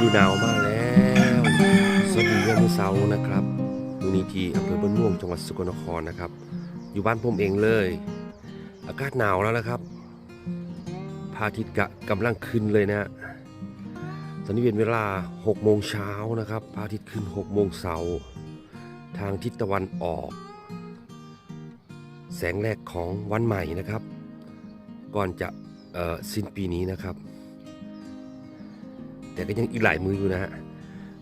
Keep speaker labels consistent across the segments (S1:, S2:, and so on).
S1: ดูหนาวมากแล้ว สวัสดียามมื้อเช้านะครับมือนี้ที่อำเภอบ้านม่วงจังหวัดสกลนครนะครับ อยู่บ้านผมเองเลย อากาศหนาวแล้วนะครับพระอาทิตย์กะกำลังขึ้นเลยนะฮะตอนนี้เป็นเวลา6โมงเช้านะครับพระอาทิตย์ขึ้น6โมงเสาร์ทางทิศตะวันออก แสงแรกของวันใหม่นะครับ ก่อนจะสิ้นปีนี้นะครับ แต่ก็ยังอีกหลายมืออยู่นะฮะ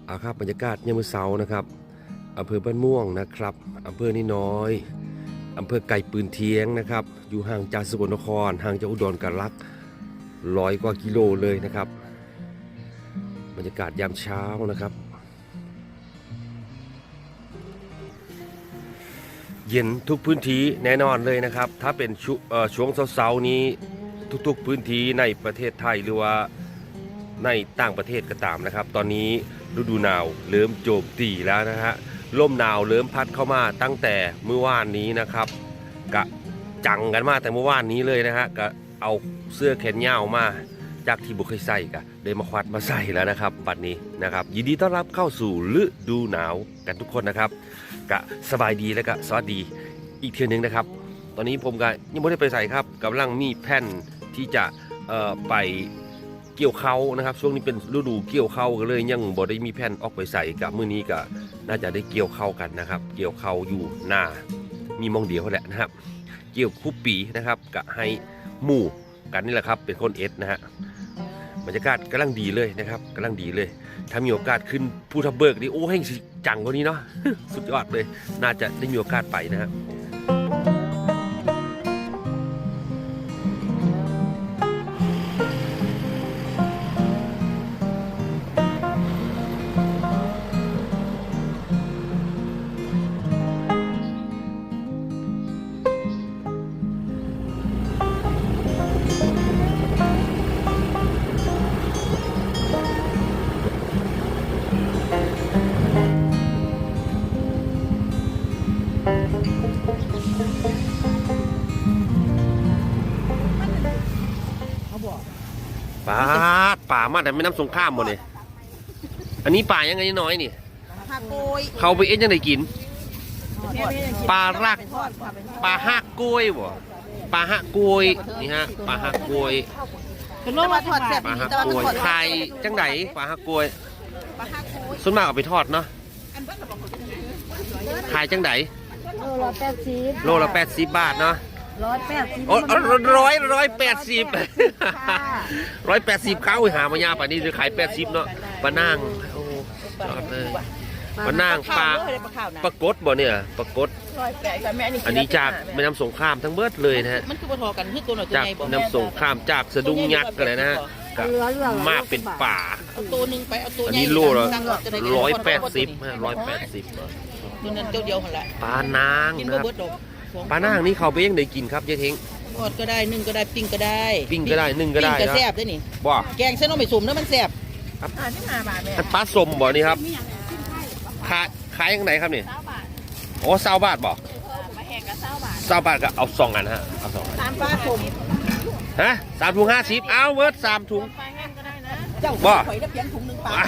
S1: เอาครับบรรยากาศยามมื้อเช้านะครับอำเภอบ้านม่วงนะครับอำเภอนี่น้อยอำเภอไก่ปืนเทียงนะครับ อยู่ห่างจากสกลนคร ห่างจากอุดรกันลักร้อยกว่ากิโลเลยนะครับ บรรยากาศยามเช้านะครับ เย็นทุกพื้นที่แน่นอนเลยนะครับ ถ้าเป็นช่วงเช้าๆนี้ทุกๆพื้นที่ในประเทศไทยหรือว่า ในต่างประเทศก็ตามนะครับ ตอนนี้ฤดูหนาวเริ่มโจมตีแล้วนะฮะลมหนาวเริ่มพัดเข้ามาตั้งแต่เมื่อวานนี้นะครับกะจังกันมาแต่เมื่อวานนี้เลยนะฮะก็เอาเสื้อแขนยาวมาจากที่บุเคยใส่กะได้มาควัดมาใส่แล้วนะครับบัดนี้นะครับ ยินดีต้อนรับเข้าสู่ฤดูหนาวกันทุกคนนะครับกะสบายดีและก็สวัสดีอีกเทียนึงนะครับ ตอนนี้ผมก็ยังไม่ได้ไปใส่ครับกำลังมีแผ่นที่จะไป เกี่ยวเขานะครับ ช่วงนี้เป็นฤดูเกี่ยวเขาก็เลยยังบ่ได้มีแผ่นออกไปใส่กับมื้อนี้ก็น่าจะได้เกี่ยวเข้ากันนะครับ เกี่ยวเขาอยู่หน้ามีมองเดียวแหละนะครับ เกี่ยวคู่ปีนะครับกะให้หมู่กันนี่แหละครับ เป็นคนเอสนะฮะบรรยากาศกำลังดีเลยนะครับกำลังดีเลย ถ้ามีโอกาสขึ้นภูทับเบิกนี่โอ้แห่งจังกว่านี้เนาะสุดยอดเลย น่าจะได้มีโอกาสไปนะฮะ ปลาดป่ามาแต่ไม่น้ำสงข้ามหมดเลยอันนี้ป่ายังไงน้อยนี่
S2: ผักโกย
S1: เขาไปเอ็นยังไงกิน ปลารัก
S2: ทอดค่ะเป็น
S1: ปลาหักกล้วยบ่ปลาหักกล้วยนี่ฮะปลาหักกล้วย
S2: เป็นโรคมาทอดแซ่บ
S1: ปลาหัก
S2: แต่ว่าก
S1: ล้วย
S2: ทอด
S1: ไข่จังไดปลาหักกล้วย
S2: ปลาหักโกย
S1: ส่วนมากเอาไปทอดเนาะขายจังได
S3: โลละแปดสิบ
S1: โลละ80บาทเนาะ
S3: ร้อยแปดสิบ
S1: โอ้ร้อยร้อยแปดสิบร้อยแปดสิบเข้าหามายาป่านนี้จะขายแปดสิบเนาะปลานางโอ้ชอบเลยปลานางปลา
S2: ข้วเลยปลาข้าวนะ
S1: ปลากดบ่เนี่ยปลากด
S2: ร้อยแปดกับแม่นี่
S1: อันนี้จากแม่น้ำสงครามทั้งเบิดเลยนะฮะ
S2: มันคือปลาทอกันคือตัวหน่อยตัว
S1: จาก
S2: ใหญ่บ่
S1: น้ำสงครามจากสะดุ้งยักษ์กันเลยนะฮะก็
S3: เหลือเหลือ
S1: มากเป็นป่า
S2: เอาตัวหนึงไปเอาตัว
S1: อัน
S2: ใหญ่
S1: นี้โลละ
S2: สั่งเาจะได้
S1: ร้อยแปดสิบร้อยแปดสิบ
S2: ตัวนั้นเจ้าเดียวหั่นแหละ
S1: ปลานาง
S2: กิน
S1: นะ
S2: บ่
S1: ครับ
S2: เบิดดอกสอง
S1: ปลานางนี่เขาไปยังได้กินครับเจ๊เทง
S2: ทอดก็ได้นึ่งก็ได้ปิ้งก็ได้
S1: ปิ้งก็ได้นึ่งก็ได้
S2: ปิ้งก็
S1: นะ
S2: แซ่บได้นี่
S1: บ่
S2: แกงเส้นน้องไม่สุ่มแล้วมันแซ่บ
S1: ครับ
S2: อ่าที่ห้าบาทแม่
S1: อันปลาสมบ่นี่ครับขายขายยังไงครับนี่โอ้เศร้าบาทบ่
S3: มาแหกกับเศร้าบาท
S1: เศร้าบาทก็เอาสองอันฮะเอาสองอัน
S2: ตามปลาสุ่ม
S1: ฮะสามถุงห้าสิบเอาเวิร์ดสามถุง
S3: ไปแห้งก็ได้นะ
S2: เจ้า
S1: บ่
S2: ข่อยได้เพียงถุงหนึงปลา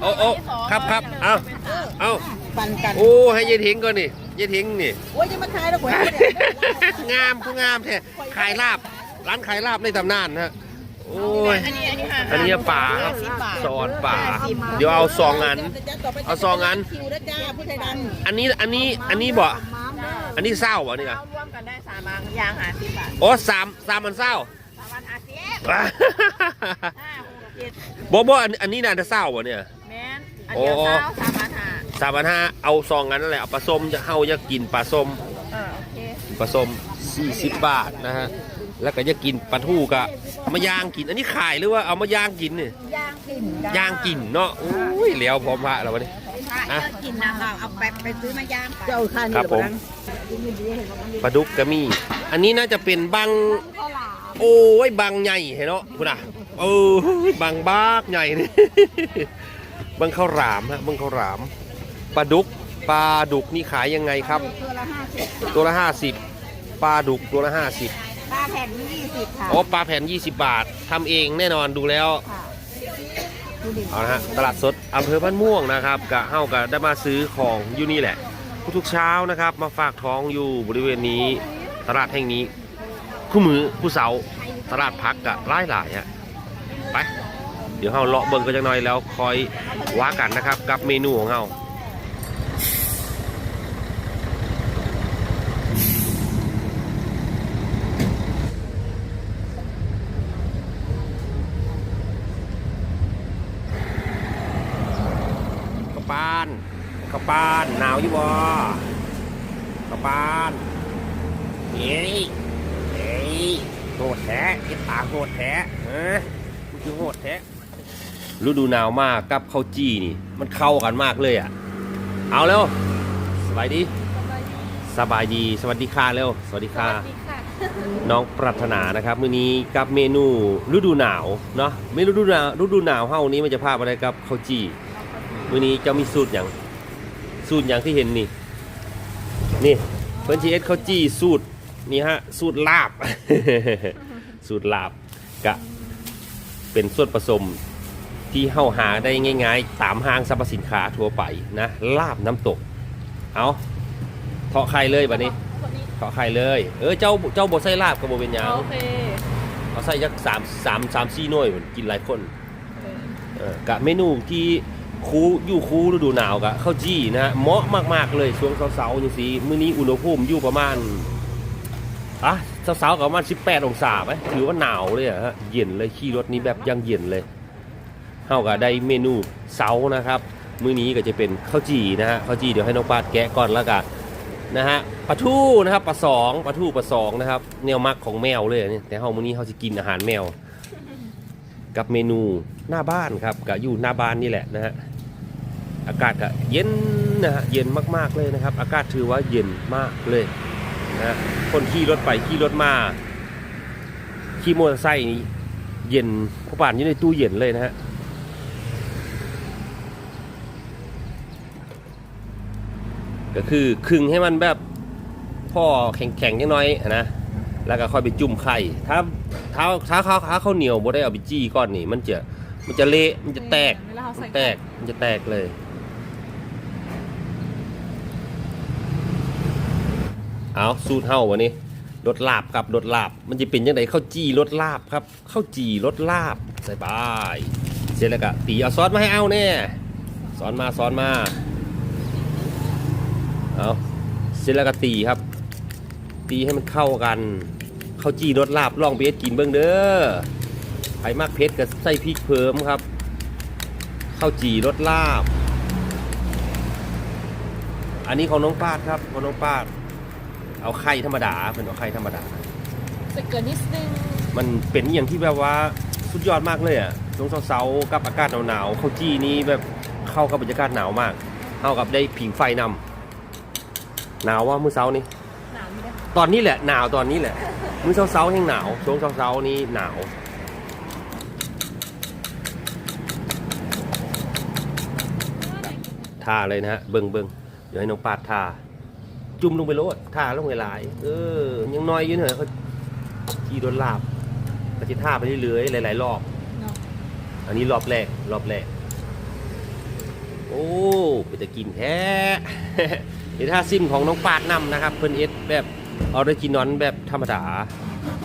S1: โอ้โอ้ครับครับเอาเอา
S2: ปันกัน
S1: โอ้ให้ยายทิ้งก่อนนี่ยายทิ้งนี่
S2: โอ้ยจะมาขายแล้วข่อย
S1: งามผู้งามแท้ขายลาบ ร้านขายลาบในตำนานนะฮะโอ้ย
S2: อันนี้อันนี้ห้า
S1: อันนี้ป่าครับ
S2: สิบบาท
S1: สอนป่า เดี๋ยวเอาสองอัน เอาสองอัน
S2: คิวนะจ้าผู้ชายดัน
S1: อันนี้อันนี้อันนี้บ่อันนี้เศร้าบ่นี่นะ
S3: รวมกันได้สามบางยางหาสิบบาท
S1: โอ้สามสามมันเศร้า
S3: สามวันอาทิตย์
S1: ว้า
S3: ห้าหกเจ็ด
S1: บ่บ่อันอันนี้น่าจะเศร้าบ่เนี่ย
S3: แมนอันเดียวเศร้าสามวันหา
S1: สามพันห้าเอาซองกันนั่นแหละเอาปลาส้มจะเฮาจะกินปลาส้ม
S3: อ่าโอเค
S1: ปลาส้ม40บาทนะฮะแล้วก็จะกินปลาทูกะมาย่างกิน อันนี้ขายหรือว่าเอามาย่างกินนี่
S3: ย่างกิน
S1: ย่างกินเนาะโอ้ยแล้วพร้อมพระแล้ววันนี้
S3: อะกินน้ำเราเอาไปไปซื้อมาย่างไป
S2: เจ้าคัน
S1: ครับผม ปลาดุกกะมีอันนี้น่าจะเป็นบางโอ้ยบางใหญ่เห็นเนาะคุณอะเออบางบากใหญ่นี่ บางข้าวหลามฮะบางข้าวหลาม ปลาดุกปลาดุกนี่ขายยังไงครับ
S3: ตัวละห้าสิบ
S1: ตัวละห้าสิบปลาดุกตัวละห้าสิบ
S3: ปลาแผ่นยี่สิบค่ะ
S1: อ๋อปลาแผ่น20บาททำเองแน่นอนดูแล้ว
S3: ค่ะ
S1: เอาละฮะตลาดสดอำเภอบ้านม่วงนะครับกะเฮาก็ได้มาซื้อของอยู่นี่แหละทุกๆเช้านะครับ มาฝากท้องอยู่บริเวณนี้ตลาดแห่งนี้ คู่มือผู้เสาร์ตลาดพักกะหลายหลายๆฮะไป เดี๋ยวเฮาเลาะเบิ่งกันจังหน่อยแล้วคอยว่ากันนะครับ กับเมนูของเฮาข้าวปานข้าวปานหนาวอยู่บ่ข้าวปานเฮ้ยเฮ้ยโหดแท้ไอ้ตาโหดแท้เฮ้ยมันคือโหดแท้ฤดูหนาวมากกับข้าวจี้นี่ มันเข้ากันมากเลยอะ เอาแล้วสบายดี สบายดี สวัสดีค่ะเร็ว สวัสดีค่ะ น้องปรารถนานะครับ มื้อนี้กับเมนูฤดูหนาวเนาะเมนูฤดูหนาวฤดูหนาวเฮานี้มันจะพาไปอะไรกับข้าวจี้มื้อนี้จะมีสูตรอย่าง สูตรอย่างที่เห็นนี่ นี่เพิ่นสิเอ็ดข้าวจี้สูตรนี่ฮะสูตรลาบ สูตรลาบกะเป็นส่วนผสมที่เฮาหาได้ง่าย ๆ ตามห้างสรรพสินค้าทั่วไปนะลาบน้ำตก เอาเทาะไข่เลยบัดนี้เทาะไข่เลย เออเจ้าเจ้าบดใส่ลาบกับโบเป็นหยัง
S3: โอเค
S1: เอาใส่ยักสามสามสามสี่หน่วยเหมือนกินหลายคนเออกะเมนูที่ คูอยู่คูฤดูหนาวกะข้าวจี้นะฮะเหมาะมากๆเลยช่วงเสาร์ๆอย่างสีมื้อนี้อุณหภูมิอยู่ประมาณอะเสาร์ๆกับประมาณ 18 องศาไหมถือว่าหนาวเลยอะฮะเย็นเลยขี่รถนี้แบบยังเย็นเลยเฮาก็ได้เมนูเสาร์นะครับ มื้อนี้ก็จะเป็นข้าวจี่นะฮะข้าวจี่เดี๋ยวให้น้องปาดแกะก่อนแล้วกันนะฮะปลาทูนะครับปลาสองปลาทูปลาสองนะครับแนวมักของแมวเลยเนี่ยแต่เฮามื้อนี้เฮาจะกินอาหารแมว กับเมนูหน้าบ้านครับก็อยู่หน้าบ้านนี่แหละนะฮะ อากาศก็เย็นนะฮะเย็นมากๆเลยนะครับ อากาศถือว่าเย็นมากเลยนะฮะคนขี่รถไปขี่รถมาขี่มอเตอร์ไซค์นี่เย็นพวกป่านอยู่ในตู้เย็นเลยนะฮะก็คือครึ่งให้มันแบบพ่อแข็งๆยังน้อยนะแล้วก็ค่อยไปจุ่มไข่ถ้าถ้าถ้าข้าวถ้าข้าวเหนียวบ่ได้เอาไปจี้ก้อนนี่มันจะมันจะเละมันจะแตก
S3: เวลาเรา
S1: มั
S3: ใส่
S1: นแตกมันจะแตกเลย เอาสูตรเฮาวันนี้รสลาบครับรสลาบ มันจะเป็นยังไงข้าวจี้รสลาบครับข้าวจี่รสลาบใส่ไปเสร็จแล้วก็ตีเอาซอสมาให้เอาแน่สอนมาสอนมาเอาเสร็จแล้วก็ตีครับ ตีให้มันเข้ากันข้าวจีรสลาบลองเบสกินเบิ้งเด้อไผ่มากเพชรกับใส่พริกเพิ่มครับข้าวจีรสลาบ อันนี้ของน้องปาดครับของน้องปาด เอาไข่ธรรมดาเป็นเอาไข่ธรรมดา
S3: ใส่เกลือนิดนึง
S1: มันเป็นอย่างที่แบบว่าสุดยอดมากเลยอะช่วงเช้าๆกับอากาศหนาวๆข้าวจี้นี้แบบเข้ากับบรรยากาศหนาวมากเข้ากับได้ผิงไฟนำหนาวว่ามื้อเช้านี้
S3: หนาวไม่ได้
S1: ตอนนี้แหละหนาวตอนนี้แหละ มื้อเช้าๆแห้งหนาวช่วงเช้าๆนี้หนาวทาเลยนะฮะเบิ่งเบิ่งเดี๋ยวให้น้องปาดทา จุ่มลงไปโลดทาลงไปหลาย เออ ยังน้อยอยู่เหน่อยเขาขี่โดนลาบก็จะท่าไปเรื่อยๆหลายๆรอบ
S3: เนาะ
S1: อันนี้รอบแรก รอบแรก โอ้ไปจะกินแท้ เดี๋ยวถ้าซิมของน้องปาดนำนะครับ เพิ่นเอ็ดแบบออริจินอลแบบธรรมดา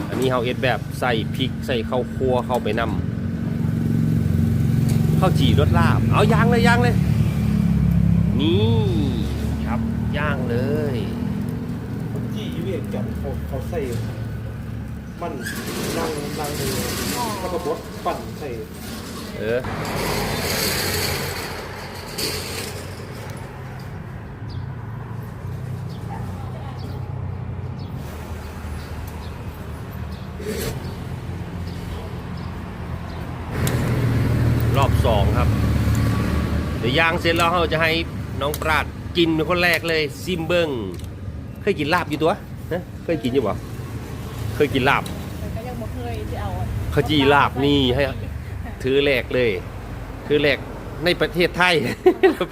S1: อันนี้เฮาเอ็ดแบบใส่พริก ใส่ข้าวคั่วเข้าไปนำข้าวจี่รสลาบ เอาย่างเลยย่างเลย นี่ครับ ย่างเลย
S4: จี้เวียนกันเขาเขาใส่มันนั่งนั่งเลยแล้วก็บดปั่นใส่
S1: เออรอบสองครับ เดี๋ยวย่างเสร็จแล้วเราจะให้น้องปราด กินเป็นคนแรกเลยซิมเบิงเคยกินลาบอยู่ตัวนะเคยกินอยู่บ่เคยกินลาบ
S3: แต่ก็ยังบ่เคยจะเอาอะ
S1: ขจีลาบนี่ให้ถือแรกเลย ถือแรกในประเทศไทย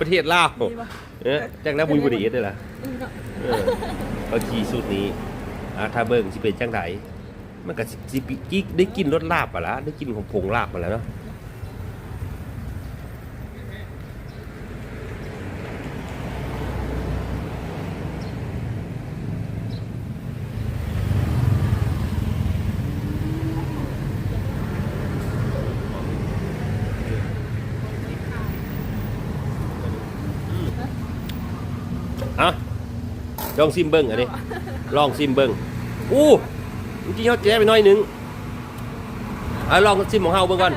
S1: ประเทศลาว
S3: ดีป่ะ
S1: เออจากนั้นบุญบุรีได้ล่ะเออเขาจีสูตรนี้อ่าถ้าเบิ่งสิเป็นจังไดมันก็สิสิจิได้กินรสลาบอะละได้กินของผงลาบอะแล้วเนาะ อะ ลองซิมเบิ้งอันนี้ ลองซิมเบิ้งอู้เมื่อกี้เขาแจ้ไปหน้อยหนึงอะลองซิมของเฮาเบิ้งก่อน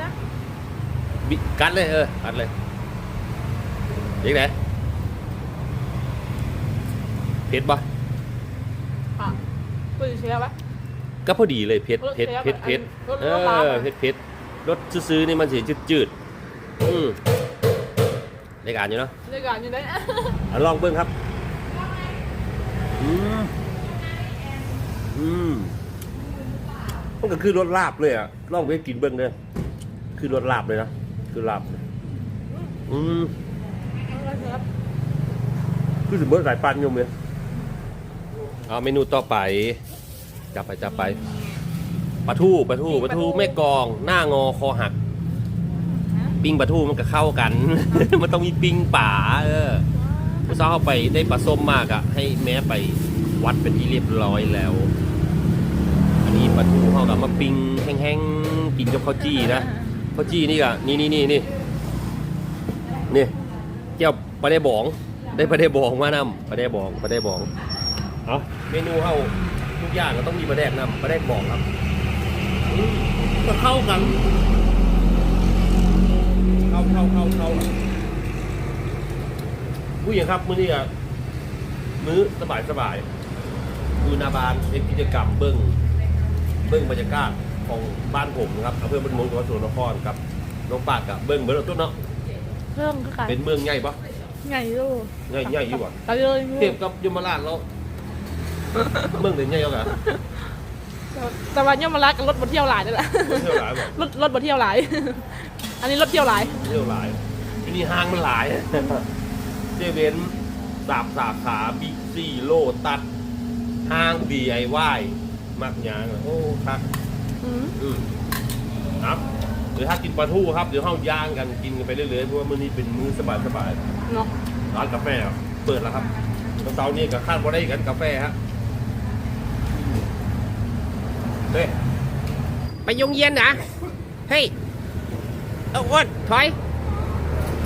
S1: บิกัดเลยเออกัดเลยยังไงเผ็ดปะ
S3: ค่ะปืนเชียร์ปะ
S1: ก็พอดีเลยเผ็ด
S3: รส
S1: เผ็ด
S3: เสีย
S1: เผ็ด
S3: แบบ
S1: เผ็ด
S3: รส
S1: เอ
S3: รสร้อน
S1: อ
S3: อะ
S1: เผ็ดเผ็ดรสซื้อๆนี่มันสีจืดจืดๆอืมได้การอยู่เนาะ
S3: ในการอยู่ได้
S1: อะลองเบิ้งครับ อืม อืมมันก็คือรสลาบเลยอะลองไปกินเบิ้งเลยคือรสลาบเลยนะคือลาบอืมคือสมมติสายปันอยมเลยเอาเมนูต่อไปจับไปจับไปปลาทูปลาทูปลาทูแม่กลอง หน้างอคอหัก ปิ้งปลาทูมันก็เข้ากัน มันต้องมีปิ้งป่าเออเมื่อเช้าเข้าไปได้ปลาส้มมากอะให้แม่ไปวัดเป็นที่เรียบร้อยแล้ว อันนี้ปลาทูเขากับมาปิ้งแห้งๆกินกับข้าวจี้นะข้าวจี้นี่ก็นี่นี่นี่นี่นี่เจ้าปลาได้บอง ได้ปลาได้บองมานำปลาได้บองปลาได้บองเอาเมนูเขาทุกอย่างก็ต้องมีปลาแดกนำปลาแดกบองครับอืมก็เข้ากันเข้าเข้าเข้าเข้าผู้หญิงครับมื้อนี้อะมื้อสบายสบายดูหนาบานเล่นกิจกรรมเบิ้ง เบิ้งบรรยากาศของบ้านผมนะครับอำเภอบ้านม่วงจังหวัดสกลนครครับน้องปากกับเบิ้งเบิ้งต้นเนาะ
S3: เริ่มก็กัน
S1: เป็นเมืองใหญ่ปะ
S3: ไงลูก
S1: ใหญ่ใหญ่อยู่ปะ
S3: ตาเลย
S1: เทียบกับยมราชแล้วเมืองเด่นใหญ่แล้วกัน
S3: แต่วันย่อมมารักกับรถบนเที่ยวหลายนี่แหละ
S1: เที่ยวหลายบอก
S3: รถรถบนเที่ยวหลาย อันนี้รถเที่ยวหลาย
S1: เที่ยวหลายที่นี่ห้างมันหลายเจเวนสาบสาขาบิ๊กซีโลตัดห้าง DIY มักยางโอ้ครับ
S3: อืม
S1: อืมครับ หรือถ้ากินปลาทูครับเดี๋ยวเข้าย่างกันกินกันไปเรื่อยๆเพราะว่ามื้อนี้เป็นมื้อสบายสบาย
S3: เนาะ
S1: ๆร้านกาแฟเปิดแล้วครับวันเสาร์นี้ก็คาดว่าได้กันกาแฟฮะเฮ้ยไปยงเย็นนะเฮ้ยเอาอ้วนถอย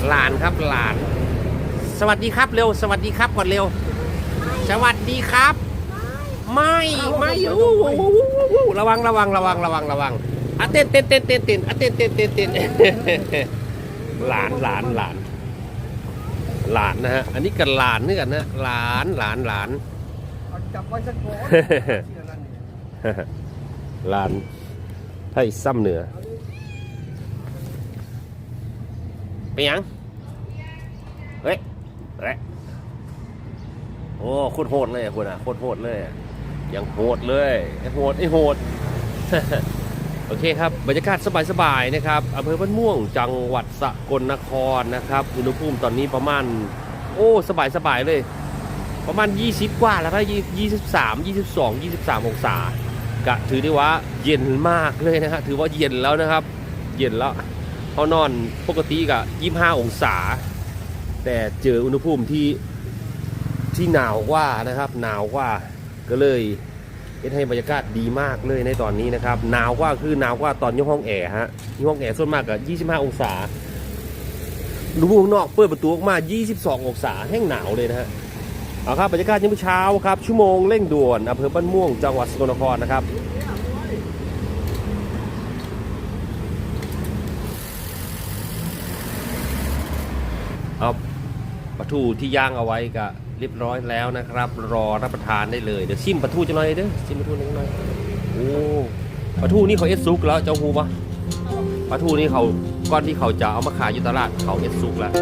S1: หลานครับหลาน สวัสดีครับเร็ว สวัสดีครับก่อนเร็ว สวัสดีครับ ไม่ไม่อู้หูหูหูหูระวังระวังระวังระวังระวังอะเต้นเต้นเต้นเต้นเต้นอะเต้นเต้นเต้นเต้นหลานหลานหลานหลานนะฮะอันนี้กันหลานนี่กันนะหลานหลานหลาน
S4: จับไว้สัก
S1: หลานไทยซ้ำเหนือไปยังเฮ้ยเฮ้ยโอ้โคตรโหดเลยคุณอะโคตรโหดเลยอะ ยังโหดเลยไอโหดไอโหด โอเคครับบรรยากาศสบายๆนะครับอำเภอบ้านม่วงจังหวัดสกลนครนะครับอุณหภูมิตอนนี้ประมาณ โอ้สบายๆเลย ประมาณ 20 กว่าแล้วครับ23 22 23องศากะถือได้ว่าเย็นมากเลยนะฮะถือว่าเย็นแล้วนะครับ เย็นแล้วเขานอนปกติกะ25 องศา แต่เจออุณหภูมิที่ที่หนาวกว่านะครับ หนาวกว่า ก็เลยเฮ็ดให้บรรยากาศดีมากเลยในตอนนี้นะครับหนาวกว่าคือหนาวกว่าตอนยี่ห้องแอร์ฮะยี่ห้องแอร์ส่วนมากกะ25 องศาดูข้างนอกเปิดประตูออกมา 22 องศาแห้งหนาวเลยนะฮะเอาครับบรรยากาศยามเช้าครับชั่วโมงเร่งด่วนอำเภอบ้านม่วงจังหวัดสกลนครนะครับเอาปลาทูที่ย่างเอาไว้ก็ เรียบร้อยแล้วนะครับ รอรับประทานได้เลยเดี๋ยวชิมปลาทูจะหน่อยเด้อชิมปลาทูนิดหน่อยโอ้ปลาทูนี่เขาเอสซุกแล้วเจ้าฮูปะปลาทูนี่เขาก้อนที่เขาจะเอามาขายอยู่ตลาดเขาเอสซุกแล้ว